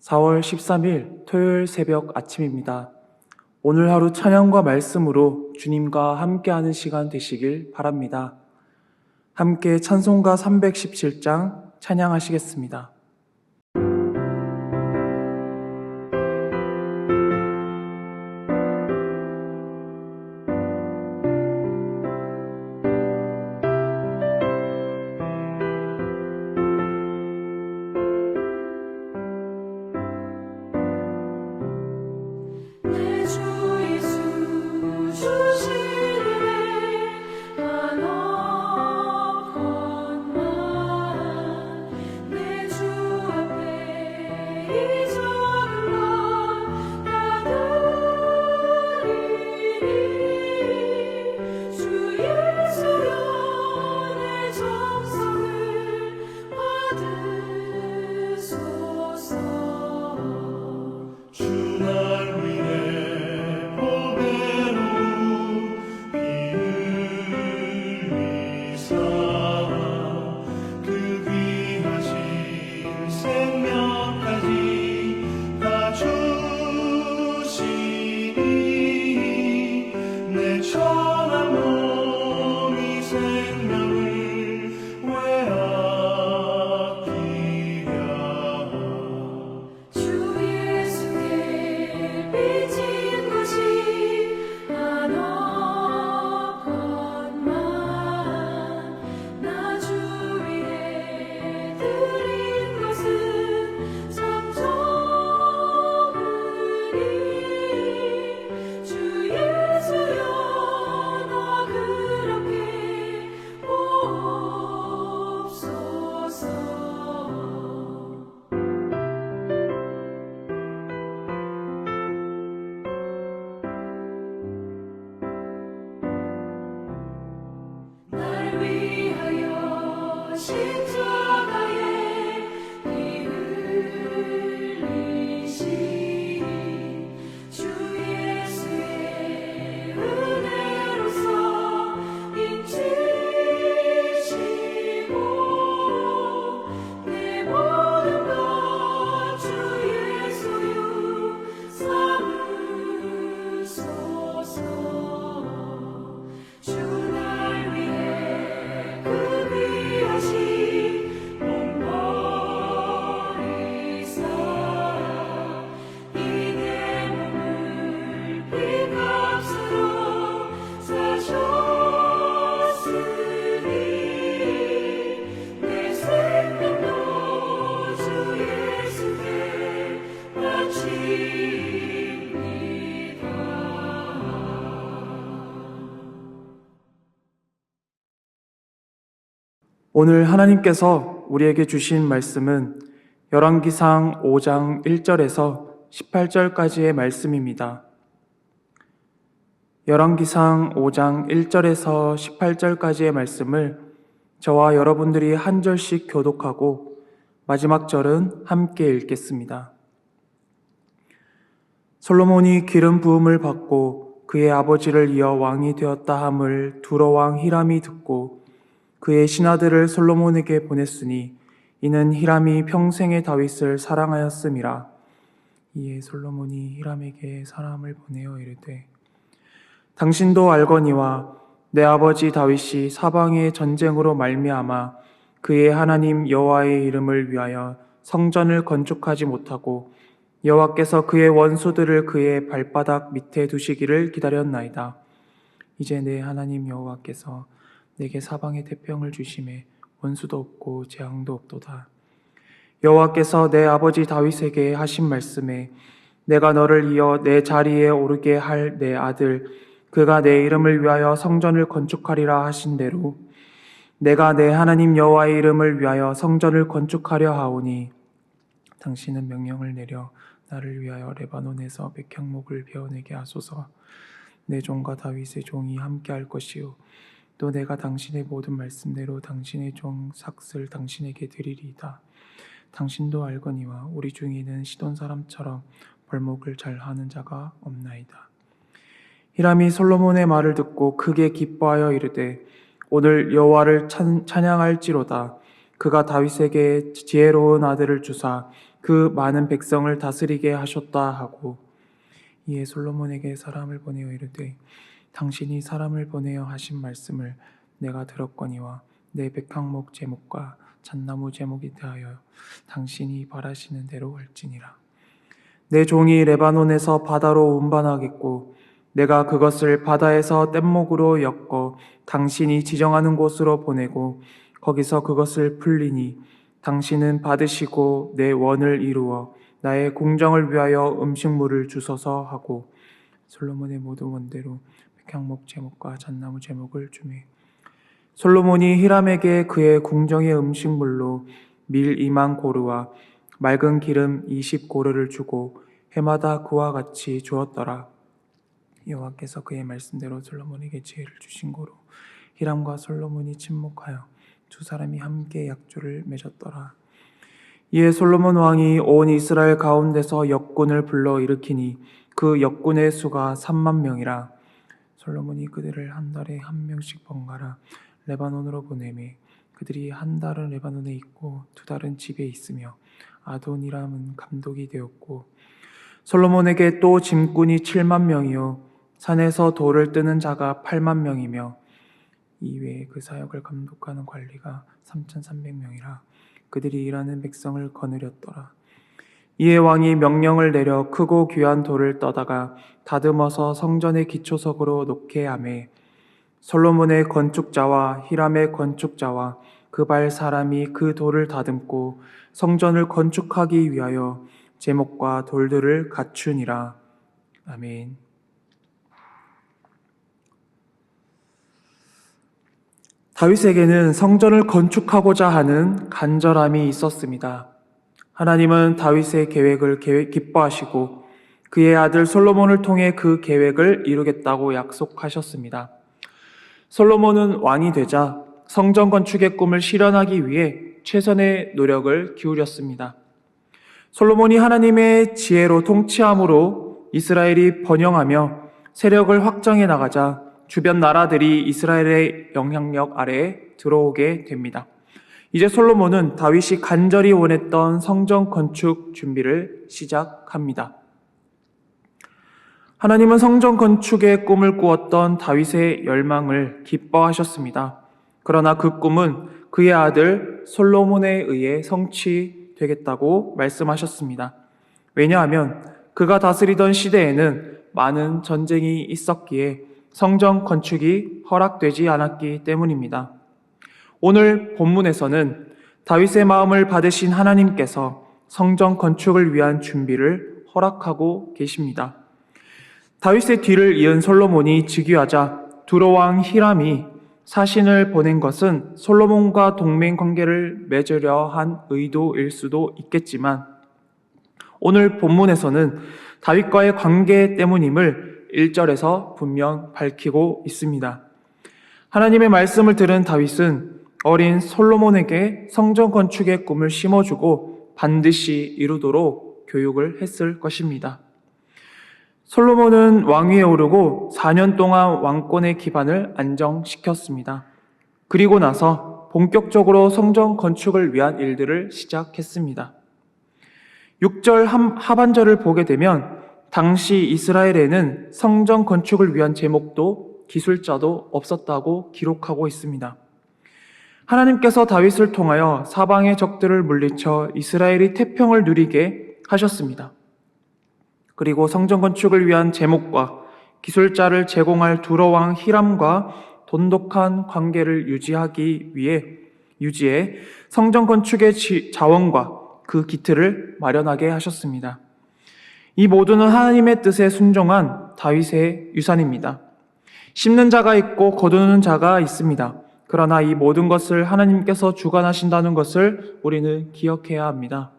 4월 13일 토요일 새벽 아침입니다. 오늘 하루 찬양과 말씀으로 주님과 함께하는 시간 되시길 바랍니다. 함께 찬송가 317장 찬양하시겠습니다. 오늘 하나님께서 우리에게 주신 말씀은 열왕기상 5장 1절에서 18절까지의 말씀입니다. 열왕기상 5장 1절에서 18절까지의 말씀을 저와 여러분들이 한 절씩 교독하고 마지막 절은 함께 읽겠습니다. 솔로몬이 기름 부음을 받고 그의 아버지를 이어 왕이 되었다 함을 두로 왕 히람이 듣고 그의 신하들을 솔로몬에게 보냈으니 이는 히람이 평생의 다윗을 사랑하였음이라. 이에 솔로몬이 히람에게 사람을 보내어 이르되 당신도 알거니와 내 아버지 다윗이 사방의 전쟁으로 말미암아 그의 하나님 여호와의 이름을 위하여 성전을 건축하지 못하고 여호와께서 그의 원수들을 그의 발바닥 밑에 두시기를 기다렸나이다. 이제 내 하나님 여호와께서 내게 사방의 태평을 주심에 원수도 없고 재앙도 없도다. 여호와께서 내 아버지 다윗에게 하신 말씀에 내가 너를 이어 내 자리에 오르게 할 내 아들 그가 내 이름을 위하여 성전을 건축하리라 하신 대로 내가 내 하나님 여호와의 이름을 위하여 성전을 건축하려 하오니 당신은 명령을 내려 나를 위하여 레바논에서 백향목을 베어내게 하소서 내 종과 다윗의 종이 함께 할 것이요 또 내가 당신의 모든 말씀대로 당신의 종 삭슬 당신에게 드리리이다. 당신도 알거니와 우리 중에는 시돈 사람처럼 벌목을 잘 하는 자가 없나이다. 히람이 솔로몬의 말을 듣고 크게 기뻐하여 이르되 오늘 여호와를 찬, 찬양할지로다. 그가 다윗에게 지혜로운 아들을 주사 그 많은 백성을 다스리게 하셨다 하고 이에 솔로몬에게 사람을 보내어 이르되 당신이 사람을 보내어 하신 말씀을 내가 들었거니와 내 백항목 제목과 잣나무 제목에 대하여 당신이 바라시는 대로 할지니라. 내 종이 레바논에서 바다로 운반하겠고 내가 그것을 바다에서 뗏목으로 엮어 당신이 지정하는 곳으로 보내고 거기서 그것을 풀리니 당신은 받으시고 내 원을 이루어 나의 공정을 위하여 음식물을 주소서 하고 솔로몬의 모든 원대로 백 향목 제목과 잣나무 제목을 주매 솔로몬이 히람에게 그의 궁정의 음식물로 밀 2만 고르와 맑은 기름 20 고르를 주고 해마다 그와 같이 주었더라. 여호와께서 그의 말씀대로 솔로몬에게 지혜를 주신 고로 히람과 솔로몬이 침묵하여 두 사람이 함께 약조를 맺었더라. 이에 솔로몬 왕이 온 이스라엘 가운데서 역군을 불러 일으키니 그 역군의 수가 3만 명이라. 솔로몬이 그들을 한 달에 한 명씩 번갈아 레바논으로 보내매 그들이 한 달은 레바논에 있고 두 달은 집에 있으며 아도니람은 감독이 되었고 솔로몬에게 또 짐꾼이 7만 명이요 산에서 돌을 뜨는 자가 8만 명이며 이외에 그 사역을 감독하는 관리가 3,300명이라 그들이 일하는 백성을 거느렸더라. 이에 왕이 명령을 내려 크고 귀한 돌을 떠다가 다듬어서 성전의 기초석으로 놓게 하매 솔로몬의 건축자와 히람의 건축자와 그발 사람이 그 돌을 다듬고 성전을 건축하기 위하여 제목과 돌들을 갖추니라. 아멘. 다윗에게는 성전을 건축하고자 하는 간절함이 있었습니다. 하나님은 다윗의 계획을 계획- 기뻐하시고 그의 아들 솔로몬을 통해 그 계획을 이루겠다고 약속하셨습니다. 솔로몬은 왕이 되자 성전 건축의 꿈을 실현하기 위해 최선의 노력을 기울였습니다. 솔로몬이 하나님의 지혜로 통치함으로 이스라엘이 번영하며 세력을 확장해 나가자 주변 나라들이 이스라엘의 영향력 아래에 들어오게 됩니다. 이제 솔로몬은 다윗이 간절히 원했던 성전 건축 준비를 시작합니다. 하나님은 성전 건축의 꿈을 꾸었던 다윗의 열망을 기뻐하셨습니다. 그러나 그 꿈은 그의 아들 솔로몬에 의해 성취되겠다고 말씀하셨습니다. 왜냐하면 그가 다스리던 시대에는 많은 전쟁이 있었기에 성전 건축이 허락되지 않았기 때문입니다. 오늘 본문에서는 다윗의 마음을 받으신 하나님께서 성전 건축을 위한 준비를 허락하고 계십니다. 다윗의 뒤를 이은 솔로몬이 즉위하자 두로왕 히람이 사신을 보낸 것은 솔로몬과 동맹 관계를 맺으려 한 의도일 수도 있겠지만 오늘 본문에서는 다윗과의 관계 때문임을 1절에서 분명 밝히고 있습니다. 하나님의 말씀을 들은 다윗은 어린 솔로몬에게 성전 건축의 꿈을 심어주고 반드시 이루도록 교육을 했을 것입니다. 솔로몬은 왕위에 오르고 4년 동안 왕권의 기반을 안정시켰습니다. 그리고 나서 본격적으로 성전 건축을 위한 일들을 시작했습니다. 6절 하반절을 보게 되면 당시 이스라엘에는 성전 건축을 위한 제목도 기술자도 없었다고 기록하고 있습니다. 하나님께서 다윗을 통하여 사방의 적들을 물리쳐 이스라엘이 태평을 누리게 하셨습니다. 그리고 성전 건축을 위한 제목과 기술자를 제공할 두로왕 히람과 돈독한 관계를 유지하기 위해 유지해 성전 건축의 지- 자원과 그 기틀을 마련하게 하셨습니다. 이 모두는 하나님의 뜻에 순종한 다윗의 유산입니다. 심는 자가 있고 거두는 자가 있습니다. 그러나 이 모든 것을 하나님께서 주관하신다는 것을 우리는 기억해야 합니다.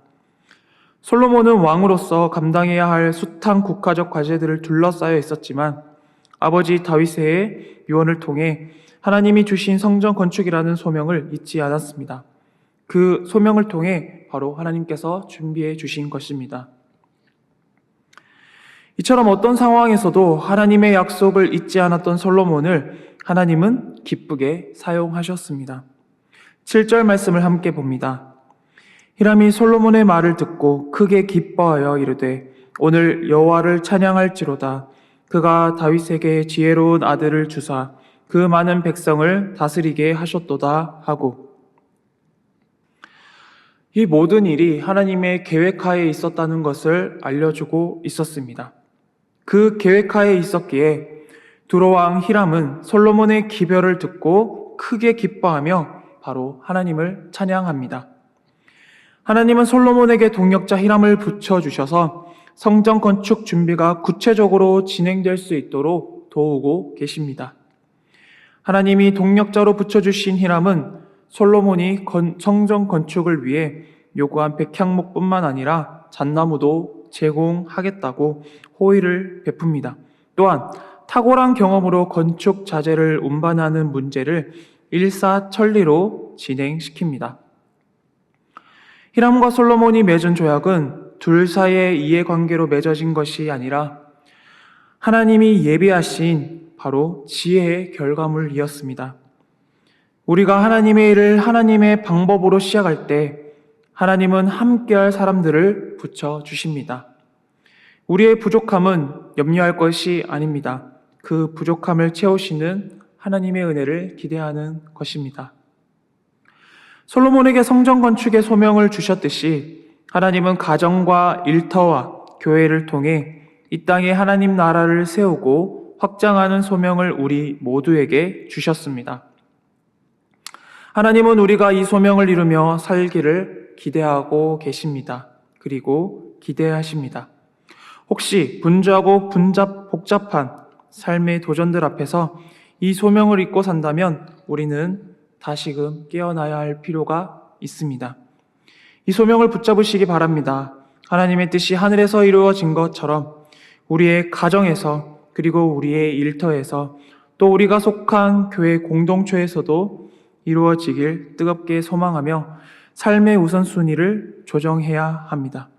솔로몬은 왕으로서 감당해야 할 숱한 국가적 과제들을 둘러싸여 있었지만 아버지 다윗의 유언을 통해 하나님이 주신 성전 건축이라는 소명을 잊지 않았습니다. 그 소명을 통해 바로 하나님께서 준비해 주신 것입니다. 이처럼 어떤 상황에서도 하나님의 약속을 잊지 않았던 솔로몬을 하나님은 기쁘게 사용하셨습니다. 7절 말씀을 함께 봅니다. 히람이 솔로몬의 말을 듣고 크게 기뻐하여 이르되 오늘 여호와를 찬양할지로다 그가 다윗에게 지혜로운 아들을 주사 그 많은 백성을 다스리게 하셨도다 하고 이 모든 일이 하나님의 계획하에 있었다는 것을 알려주고 있었습니다. 그 계획하에 있었기에 두로왕 히람은 솔로몬의 기별을 듣고 크게 기뻐하며 바로 하나님을 찬양합니다. 하나님은 솔로몬에게 동력자 히람을 붙여주셔서 성전 건축 준비가 구체적으로 진행될 수 있도록 도우고 계십니다. 하나님이 동력자로 붙여주신 히람은 솔로몬이 건- 성전 건축을 위해 요구한 백향목뿐만 아니라 잣나무도 제공하겠다고 호의를 베풉니다. 또한 탁월한 경험으로 건축 자재를 운반하는 문제를 일사천리로 진행시킵니다. 히람과 솔로몬이 맺은 조약은 둘 사이의 이해관계로 맺어진 것이 아니라 하나님이 예비하신 바로 지혜의 결과물이었습니다. 우리가 하나님의 일을 하나님의 방법으로 시작할 때 하나님은 함께할 사람들을 붙여 주십니다. 우리의 부족함은 염려할 것이 아닙니다. 그 부족함을 채우시는 하나님의 은혜를 기대하는 것입니다. 솔로몬에게 성전 건축의 소명을 주셨듯이 하나님은 가정과 일터와 교회를 통해 이 땅에 하나님 나라를 세우고 확장하는 소명을 우리 모두에게 주셨습니다. 하나님은 우리가 이 소명을 이루며 살기를 기대하고 계십니다. 그리고 기대하십니다. 혹시 분주하고 분잡, 복잡한 삶의 도전들 앞에서 이 소명을 잊고 산다면 우리는 다시금 깨어나야 할 필요가 있습니다. 이 소명을 붙잡으시기 바랍니다. 하나님의 뜻이 하늘에서 이루어진 것처럼 우리의 가정에서 그리고 우리의 일터에서 또 우리가 속한 교회 공동체에서도 이루어지길 뜨겁게 소망하며 삶의 우선순위를 조정해야 합니다.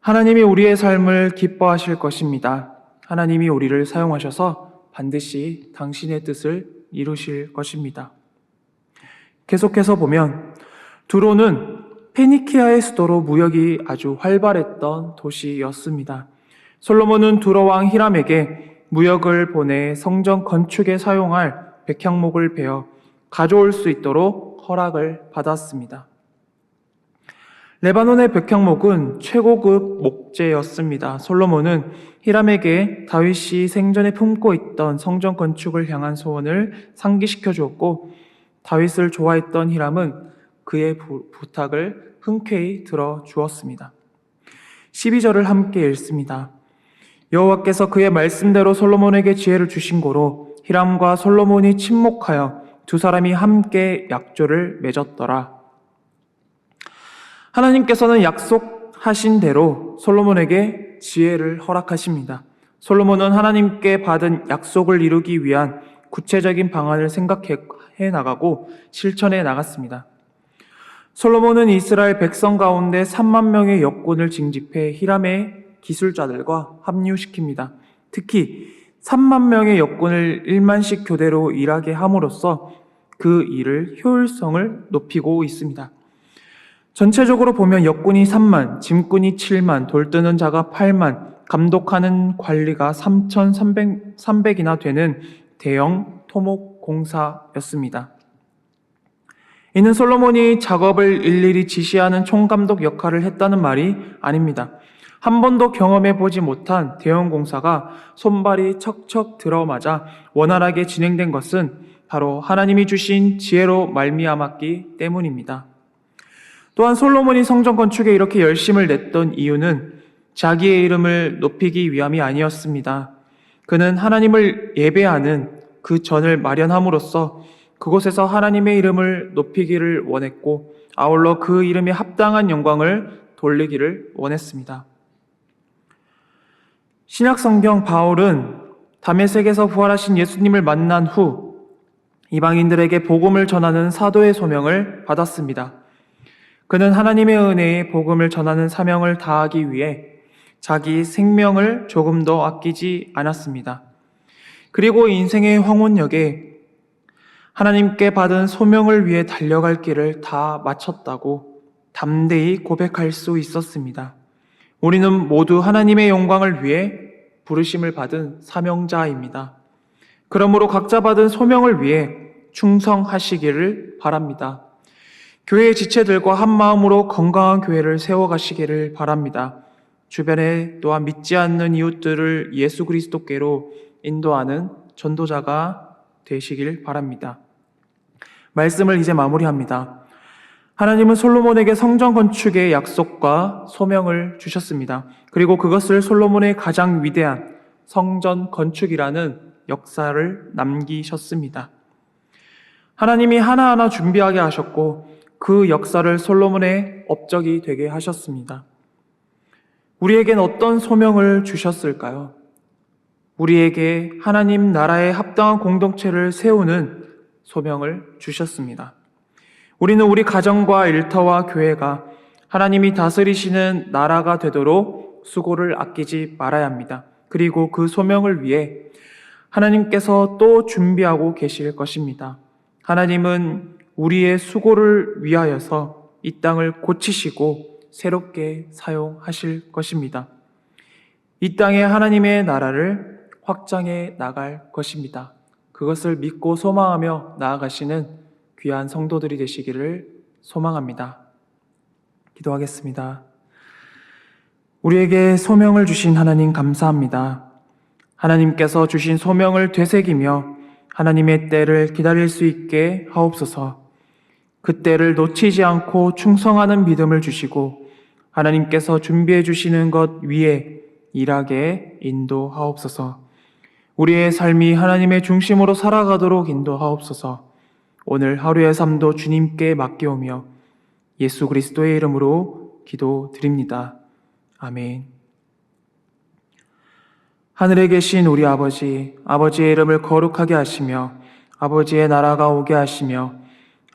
하나님이 우리의 삶을 기뻐하실 것입니다. 하나님이 우리를 사용하셔서 반드시 당신의 뜻을 이루실 것입니다. 계속해서 보면 두로는 페니키아의 수도로 무역이 아주 활발했던 도시였습니다. 솔로몬은 두로 왕 히람에게 무역을 보내 성전 건축에 사용할 백향목을 베어 가져올 수 있도록 허락을 받았습니다. 레바논의 백향목은 최고급 목재였습니다. 솔로몬은 히람에게 다윗이 생전에 품고 있던 성전 건축을 향한 소원을 상기시켜 주었고 다윗을 좋아했던 히람은 그의 부, 부탁을 흔쾌히 들어 주었습니다. 12절을 함께 읽습니다. 여호와께서 그의 말씀대로 솔로몬에게 지혜를 주신 고로 히람과 솔로몬이 침묵하여 두 사람이 함께 약조를 맺었더라. 하나님께서는 약속하신 대로 솔로몬에게 지혜를 허락하십니다. 솔로몬은 하나님께 받은 약속을 이루기 위한 구체적인 방안을 생각해 나가고 실천해 나갔습니다. 솔로몬은 이스라엘 백성 가운데 3만 명의 역군을 징집해 히람의 기술자들과 합류시킵니다. 특히 3만 명의 역군을 1만씩 교대로 일하게 함으로써 그 일을 효율성을 높이고 있습니다. 전체적으로 보면 역군이 3만, 짐꾼이 7만, 돌뜨는 자가 8만, 감독하는 관리가 3,300이나 되는 대형 토목 공사였습니다. 이는 솔로몬이 작업을 일일이 지시하는 총감독 역할을 했다는 말이 아닙니다. 한 번도 경험해 보지 못한 대형 공사가 손발이 척척 들어맞아 원활하게 진행된 것은 바로 하나님이 주신 지혜로 말미암았기 때문입니다. 또한 솔로몬이 성전 건축에 이렇게 열심을 냈던 이유는 자기의 이름을 높이기 위함이 아니었습니다. 그는 하나님을 예배하는 그 전을 마련함으로써 그곳에서 하나님의 이름을 높이기를 원했고 아울러 그 이름에 합당한 영광을 돌리기를 원했습니다. 신약 성경 바울은 담에색에서 부활하신 예수님을 만난 후 이방인들에게 복음을 전하는 사도의 소명을 받았습니다. 그는 하나님의 은혜의 복음을 전하는 사명을 다하기 위해 자기 생명을 조금 더 아끼지 않았습니다. 그리고 인생의 황혼역에 하나님께 받은 소명을 위해 달려갈 길을 다 마쳤다고 담대히 고백할 수 있었습니다. 우리는 모두 하나님의 영광을 위해 부르심을 받은 사명자입니다. 그러므로 각자 받은 소명을 위해 충성하시기를 바랍니다. 교회 지체들과 한 마음으로 건강한 교회를 세워가시기를 바랍니다. 주변에 또한 믿지 않는 이웃들을 예수 그리스도께로 인도하는 전도자가 되시길 바랍니다. 말씀을 이제 마무리합니다. 하나님은 솔로몬에게 성전 건축의 약속과 소명을 주셨습니다. 그리고 그것을 솔로몬의 가장 위대한 성전 건축이라는 역사를 남기셨습니다. 하나님이 하나하나 준비하게 하셨고 그 역사를 솔로몬의 업적이 되게 하셨습니다. 우리에겐 어떤 소명을 주셨을까요? 우리에게 하나님 나라의 합당한 공동체를 세우는 소명을 주셨습니다. 우리는 우리 가정과 일터와 교회가 하나님이 다스리시는 나라가 되도록 수고를 아끼지 말아야 합니다. 그리고 그 소명을 위해 하나님께서 또 준비하고 계실 것입니다. 하나님은 우리의 수고를 위하여서 이 땅을 고치시고 새롭게 사용하실 것입니다. 이 땅에 하나님의 나라를 확장해 나갈 것입니다. 그것을 믿고 소망하며 나아가시는 귀한 성도들이 되시기를 소망합니다. 기도하겠습니다. 우리에게 소명을 주신 하나님 감사합니다. 하나님께서 주신 소명을 되새기며 하나님의 때를 기다릴 수 있게 하옵소서. 그 때를 놓치지 않고 충성하는 믿음을 주시고 하나님께서 준비해 주시는 것 위에 일하게 인도하옵소서. 우리의 삶이 하나님의 중심으로 살아가도록 인도하옵소서. 오늘 하루의 삶도 주님께 맡겨오며 예수 그리스도의 이름으로 기도드립니다. 아멘. 하늘에 계신 우리 아버지, 아버지의 이름을 거룩하게 하시며 아버지의 나라가 오게 하시며